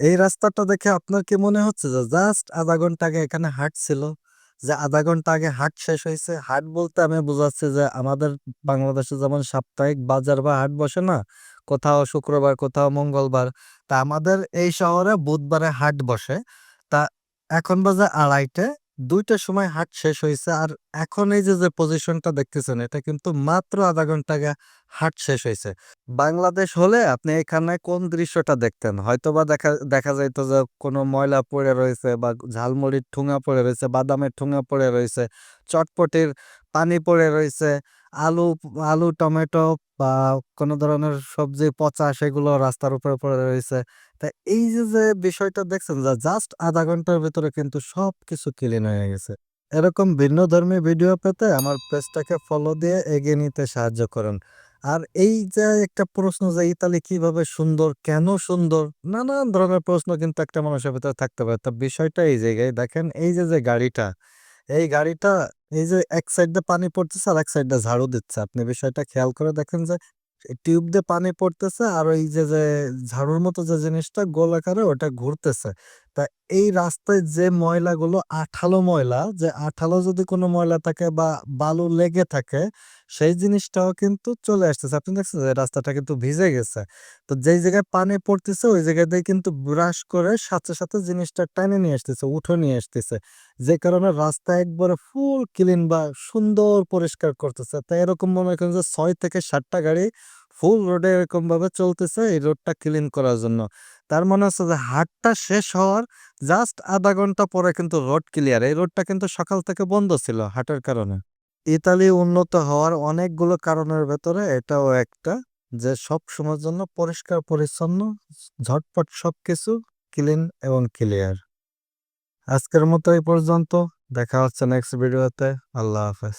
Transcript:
এই রাস্তাটা দেখে আপনার কি মনে হচ্ছে যে জাস্ট আধা ঘণ্টা আগে এখানে হাট ছিল? যে আধা ঘণ্টা আগে হাট শেষ হয়েছে হাট বলতে আমি বোঝাচ্ছি যে আমাদের বাংলাদেশে যেমন সাপ্তাহিক বাজার বা হাট বসে না, কোথাও শুক্রবার, কোথাও মঙ্গলবার, তা আমাদের এই শহরে বুধবারে হাট বসে। তা এখন বাজে আড়াইটে। দুইটার সময় হাট শেষ হয়েছে আর এখন এই যে যে পজিশনটা দেখতেছেন, এটা কিন্তু মাত্র আধা ঘণ্টা আগে হাট শেষ হয়েছে বাংলাদেশ হলে আপনি এখানে কোন দৃশ্যটা দেখতেন? হয়তোবা দেখা দেখা যাইতো যে কোনো ময়লা পড়ে রয়েছে বা ঝালমুড়ির ঠুঙা পড়ে রয়েছে, বাদামের ঠুঙা পড়ে রয়েছে, চটপটির পানি পড়ে রয়েছে আলু আলু, টমেটো বা কোনো ধরনের সবজি, পচা সেগুলো রাস্তার উপরে পড়ে রয়েছে। তা এই যে যে বিষয়টা দেখছেন যে জাস্ট আধা ঘণ্টার ভিতরে কিন্তু সবকিছু ক্লিন হয়ে গেছে। এরকম ভিন্ন ধর্মী ভিডিও পেতে আমার পেজটাকে ফলো দিয়ে এগিয়ে নিতে সাহায্য করুন। আর এই যে একটা প্রশ্ন যে ইতালি কীভাবে সুন্দর, কেন সুন্দর, নানান ধরনের প্রশ্ন কিন্তু একটা মানুষের ভিতরে থাকতে পারে। তা বিষয়টা এই জায়গায় দেখেন, এই যে যে গাড়িটা, এই গাড়িটা এই যে এক সাইড দিয়ে পানি পড়তেছে আর এক সাইড দিয়ে ঝাড়ু দিচ্ছে। আপনি বিষয়টা খেয়াল করে দেখেন যে টিউব দিয়ে পানি পড়তেছে আর ওই যে যে ঝাড়ুর মতো যে জিনিসটা গোল আকারে ওটা ঘুরতেছে। তা এই রাস্তায় যে ময়লাগুলো আঠালো ময়লা, যে আঠালো যদি কোনো ময়লা থাকে বা বালু লেগে থাকে, সেই জিনিসটাও কিন্তু চলে আসতেছে। আপনি দেখছেন যে রাস্তাটা কিন্তু ভিজে গেছে। তো যেই জায়গায় পানি পড়তেছে, ওই জায়গায় দিয়ে কিন্তু ব্রাশ করে সাথে সাথে জিনিসটা টানে নিয়ে আসতেছে, উঠো নিয়ে আসতেছে। যে কারণে রাস্তা একবারে ফুল ক্লিন বা সুন্দর পরিষ্কার করতেছে। তাই এরকম মনে করেন যে ছয় থেকে সাতটা গাড়ি ফুল রোডে এরকম ভাবে চলতেছে এই রোডটা ক্লিন করার জন্য। তার মনে হচ্ছে যে হাটটা শেষ হওয়ার জাস্ট আধা ঘণ্টা পরে কিন্তু রোড ক্লিয়ার। এই রোডটা কিন্তু সকাল থেকে বন্ধ ছিল হাটের কারণে। ইতালি উন্নত হওয়ার অনেকগুলো কারণের ভেতরে এটাও একটা যে সব সময়ের জন্য পরিষ্কার, পরিচ্ছন্ন, ঝটপট সবকিছু ক্লিন এবং ক্লিয়ার। আজকের মতো এই পর্যন্ত। দেখা হচ্ছে নেক্সট ভিডিওতে। আল্লাহ হাফেজ।